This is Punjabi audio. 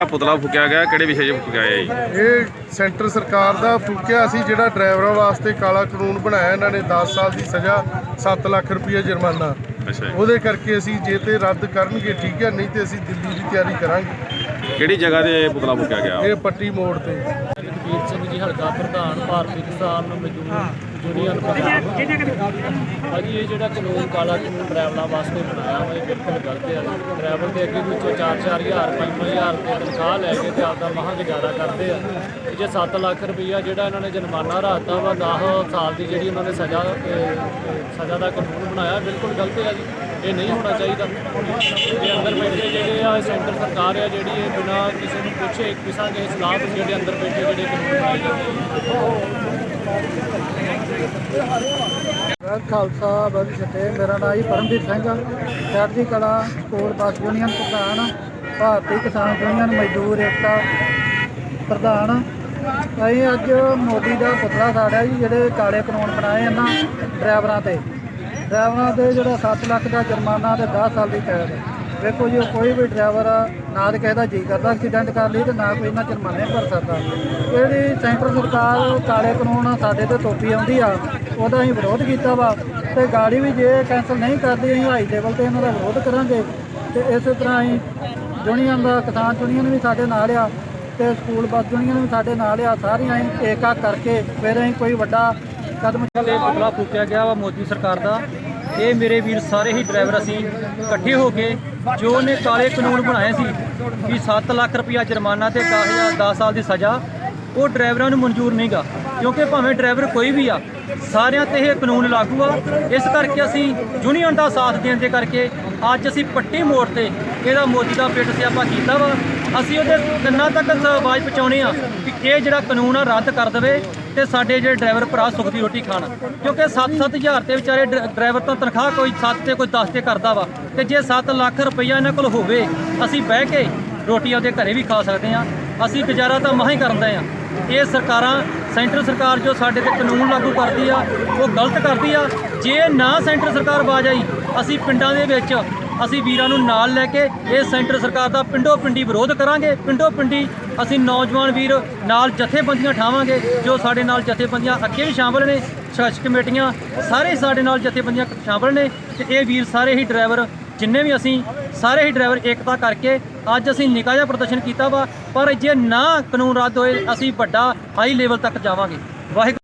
ਪੁਤਲਾ ਫੁਕਿਆ ਗਿਆ ਕਿਹੜੇ ਵਿਸ਼ੇ 'ਚ ਫੁਕਿਆ ਗਿਆ ਜੀ? ਇਹ ਸੈਂਟਰ ਸਰਕਾਰ ਦਾ ਫੂਕਿਆ ਸੀ ਜਿਹੜਾ ਡਰਾਈਵਰਾਂ ਵਾਸਤੇ ਕਾਲਾ ਕਾਨੂੰਨ ਬਣਾਇਆ ਇਹਨਾਂ ਨੇ 10 ਸਾਲ ਦੀ ਸਜ਼ਾ 7 ਲੱਖ ਰੁਪਏ ਜੁਰਮਾਨਾ। ਅੱਛਾ ਜੀ। ਉਹਦੇ ਕਰਕੇ ਅਸੀਂ ਜੇ ਤੇ ਰੱਦ ਕਰਨਗੇ ਠੀਕ ਹੈ ਨਹੀਂ ਤੇ ਅਸੀਂ ਦਿੱਲੀ ਦੀ ਤਿਆਰੀ ਕਰਾਂਗੇ। ਕਿਹੜੀ ਜਗ੍ਹਾ ਤੇ ਪੁਤਲਾ ਫੁਕਿਆ ਗਿਆ? ਇਹ ਪੱਟੀ ਮੋੜ ਤੇ। ਸਿੰਘ ਜੀ ਹਲਕਾ ਪ੍ਰਧਾਨ ਭਾਰਤੀ ਕਿਸਾਨ ਮਜ਼ਦੂਰ ਯੂਨੀਅਨ ਪੰਜਾਬ ਹਾਂਜੀ, ਇਹ ਜਿਹੜਾ ਕਾਨੂੰਨ ਕਾਲਾ ਕਾਨੂੰਨ ਡਰਾਈਵਰਾਂ ਵਾਸਤੇ ਬਣਾਇਆ ਹੋਇਆ ਇਹ ਬਿਲਕੁਲ ਗਲਤ ਹੈ। ਡਰਾਈਵਰ ਦੇ ਅੱਗੇ ਵਿੱਚੋਂ 4-4000 5-5000 ਰੁਪਏ ਤਨਖਾਹ ਲੈ ਕੇ ਤੇ ਆਪਦਾ ਮਹਾਂ ਗੁਜ਼ਾਰਾ ਕਰਦੇ ਆ। ਜੇ 7 ਲੱਖ ਰੁਪਈਆ ਜਿਹੜਾ ਇਹਨਾਂ ਨੇ ਜੁਰਮਾਨਾ ਰਾਤਾ ਵਾ 10 ਸਾਲ ਦੀ ਜਿਹੜੀ ਉਹਨਾਂ ਨੇ ਸਜ਼ਾ ਸਜ਼ਾ ਦਾ ਕਾਨੂੰਨ ਬਣਾਇਆ ਬਿਲਕੁਲ ਗਲਤ ਹੈ ਜੀ। ਇਹ ਨਹੀਂ ਹੋਣਾ ਚਾਹੀਦਾ। ਇਹ ਅੰਦਰ ਬੈਠੇ ਜਿਹੜੇ ਆ ਸੈਂਟਰ ਸਰਕਾਰ ਆ, ਜਿਹੜੀ ਇਹ ਬਿਨਾਂ ਕਿਸੇ ਨੂੰ ਪੁੱਛੇ ਕਿਸਾਂ ਕਿਸੇ ਸਲਾਹ ਤੋਂ ਜਿਹੜੇ ਅੰਦਰ ਬੈਠੇ ਜਿਹੜੇ ਕਾਨੂੰਨ ਬਣਾਏ ਜਾਂਦੇ ਵਾਹਿਗੁਰੂ ਖਾਲਸਾ, ਵਾਹਿਗੁਰੂ ਜੀ ਮੇਰਾ ਨਾਮ ਜੀ ਪਰਮਜੀਤ ਸਿੰਘ ਚੜ੍ਹਦੀ ਕਲਾ ਸਕੂਲ ਬੱਸ ਯੂਨੀਅਨ ਪ੍ਰਧਾਨ, ਭਾਰਤੀ ਕਿਸਾਨ ਯੂਨੀਅਨ ਮਜ਼ਦੂਰ ਏਕਤਾ ਪ੍ਰਧਾਨ। ਅਸੀਂ ਅੱਜ ਮੋਦੀ ਦਾ ਪੁਤਲਾ ਸਾੜਿਆ ਜੀ, ਜਿਹੜੇ ਕਾਲੇ ਕਾਨੂੰਨ ਬਣਾਏ ਇਹਨਾਂ ਡਰਾਈਵਰਾਂ ਤੇ। ਡਰਾਈਵਰਾਂ ਤੇ ਜਿਹੜਾ 7 ਲੱਖ ਦਾ ਜੁਰਮਾਨਾ ਤੇ 10 ਸਾਲ ਦੀ ਕੈਦ ਵੇਖੋ ਜੀ, ਕੋਈ ਵੀ ਡਰਾਈਵਰ ਨਾ ਤੇ ਕਿਸੇ ਦਾ ਜੀ ਕਰਦਾ ਐਕਸੀਡੈਂਟ ਕਰ ਲਈ ਤੇ ਨਾ ਕੋਈ ਇਹਨਾਂ ਜੁਰਮਾਨੇ ਭਰ ਸਕਦਾ। ਜਿਹੜੀ ਸੈਂਟਰ ਸਰਕਾਰ ਕਾਲੇ ਕਾਨੂੰਨ ਸਾਡੇ ਤੇ ਤੋਪੀ ਆਉਂਦੀ ਆ, ਉਹਦਾ ਅਸੀਂ ਵਿਰੋਧ ਕੀਤਾ ਵਾ ਤੇ ਗਾੜੀ ਵੀ ਜੇ ਕੈਂਸਲ ਨਹੀਂ ਕਰਦੀ, ਅਸੀਂ ਹਾਈ ਲੈਵਲ ਤੇ ਇਹਨਾਂ ਦਾ ਵਿਰੋਧ ਕਰਾਂਗੇ। ਤੇ ਇਸੇ ਤਰ੍ਹਾਂ ਅਸੀਂ ਯੂਨੀਅਨ ਦਾ, ਕਿਸਾਨ ਯੂਨੀਅਨ ਵੀ ਸਾਡੇ ਨਾਲ ਆ ਤੇ ਸਕੂਲ ਬੱਸ ਯੂਨੀਅਨ ਵੀ ਸਾਡੇ ਨਾਲ ਆ, ਸਾਰੀਆਂ ਅਸੀਂ ਏਕਾ ਕਰਕੇ ਫਿਰ ਅਸੀਂ ਕੋਈ ਵੱਡਾ ਕਦਮ ਤੇ ਪੁਤਲਾ ਫੂਕਿਆ ਗਿਆ ਵਾ ਮੋਦੀ ਸਰਕਾਰ ਦਾ। ਇਹ ਮੇਰੇ ਵੀਰ ਸਾਰੇ ਹੀ ਡਰਾਈਵਰ ਅਸੀਂ ਇਕੱਠੇ ਹੋ ਕੇ ਜੋ ਉਹਨੇ ਕਾਲੇ ਕਾਨੂੰਨ ਬਣਾਏ ਸੀ ਕਿ 7 ਲੱਖ ਰੁਪਇਆ ਜੁਰਮਾਨਾ ਤੇ 10000 10 ਸਾਲ ਦੀ ਸਜ਼ਾ, ਉਹ ਡਰਾਈਵਰਾਂ ਨੂੰ ਮਨਜ਼ੂਰ ਨਹੀਂਗਾ। ਕਿਉਂਕਿ ਭਾਵੇਂ ਡਰਾਈਵਰ ਕੋਈ ਵੀ ਆ, ਸਾਰਿਆਂ ਤੇ ਇਹ ਕਾਨੂੰਨ ਲਾਗੂ ਆ। ਇਸ ਕਰਕੇ ਅਸੀਂ ਯੂਨੀਅਨ ਦਾ ਸਾਥ ਦੇਣ ਦੇ ਕਰਕੇ ਅੱਜ ਅਸੀਂ ਪੱਟੀ ਮੋੜ ਤੇ ਇਹਦਾ ਮੋਦੀ ਦਾ ਪਿੱਟ ਸਿਆਪਾ ਕੀਤਾ ਵਾ। ਅਸੀਂ ਉਹਦੇ ਕੰਨਾਂ ਤੱਕ ਆਵਾਜ਼ ਪਹੁੰਚਾਉਣੇ ਆ ਕਿ ਇਹ ਜਿਹੜਾ ਕਾਨੂੰਨ ਆ, ਰੱਦ ਕਰ ਦੇਵੇ। ਤੇ ਸਾਡੇ ਜਿਹੜੇ ਡਰਾਈਵਰ ਭਰਾ ਸੁੱਖ ਦੀ ਰੋਟੀ ਖਾਣ, ਕਿਉਂਕਿ 7-7000 ਤੇ ਵਿਚਾਰੇ ਡਰ- ਡਰਾਈਵਰ ਤਾਂ ਤਨਖਾਹ ਕੋਈ 7 ਤੇ ਕੋਈ 10 ਤੇ ਕਰਦਾ ਵਾ, ਤੇ ਜੇ 7 ਲੱਖ ਰੁਪਈਆ ਇਹਨਾਂ ਕੋਲ ਹੋਵੇ, ਅਸੀਂ ਬਹਿ ਕੇ ਰੋਟੀ ਆਪਦੇ ਘਰੇ ਵੀ ਖਾ ਸਕਦੇ ਆ ਅਸੀਂ ਗੁਜ਼ਾਰਾ ਤਾਂ ਮਾਂ ਹੀ ਕਰਦੇ ਆ ਇਹ ਸਰਕਾਰਾਂ, ਸੈਂਟਰ ਸਰਕਾਰ ਜੋ ਸਾਡੇ ਤੇ ਕਾਨੂੰਨ ਲਾਗੂ ਕਰਦੀ ਆ, ਉਹ ਗਲਤ ਕਰਦੀ ਆ। ਜੇ ਨਾ ਸੈਂਟਰ ਸਰਕਾਰ ਬਾਜ ਆਈ, ਅਸੀਂ ਪਿੰਡਾਂ ਦੇ ਵਿੱਚ ਅਸੀਂ ਵੀਰਾਂ ਨੂੰ ਨਾਲ ਲੈ ਕੇ ਇਹ ਸੈਂਟਰ ਸਰਕਾਰ ਦਾ ਪਿੰਡੋ ਪਿੰਡੀ ਵਿਰੋਧ ਕਰਾਂਗੇ। ਪਿੰਡੋ ਪਿੰਡੀ ਅਸੀਂ ਨੌਜਵਾਨ ਵੀਰ ਨਾਲ ਜਥੇਬੰਦੀਆਂ ਠਾਵਾਂਗੇ, ਜੋ ਸਾਡੇ ਨਾਲ ਜਥੇਬੰਦੀਆਂ ਅੱਗੇ ਵੀ ਸ਼ਾਮਲ ਨੇ ਸ਼ਾਸਕ ਕਮੇਟੀਆਂ ਸਾਰੇ ਸਾਡੇ ਨਾਲ ਜਥੇਬੰਦੀਆਂ ਸ਼ਾਮਲ ਨੇ ਤੇ ਇਹ ਵੀਰ ਸਾਰੇ ਹੀ ਡਰਾਈਵਰ, ਜਿੰਨੇ ਵੀ ਅਸੀਂ ਸਾਰੇ ਹੀ ਡਰਾਈਵਰ ਏਕਤਾ ਕਰਕੇ ਅੱਜ ਅਸੀਂ ਨਿੱਕਾ ਜਿਹਾ ਪ੍ਰਦਰਸ਼ਨ ਕੀਤਾ ਵਾ, ਪਰ ਜੇ ਨਾ ਕਾਨੂੰਨ ਰੱਦ ਹੋਏ, ਅਸੀਂ ਵੱਡਾ ਹਾਈ ਲੈਵਲ ਤੱਕ ਜਾਵਾਂਗੇ। ਵਾਹਿਗੁਰੂ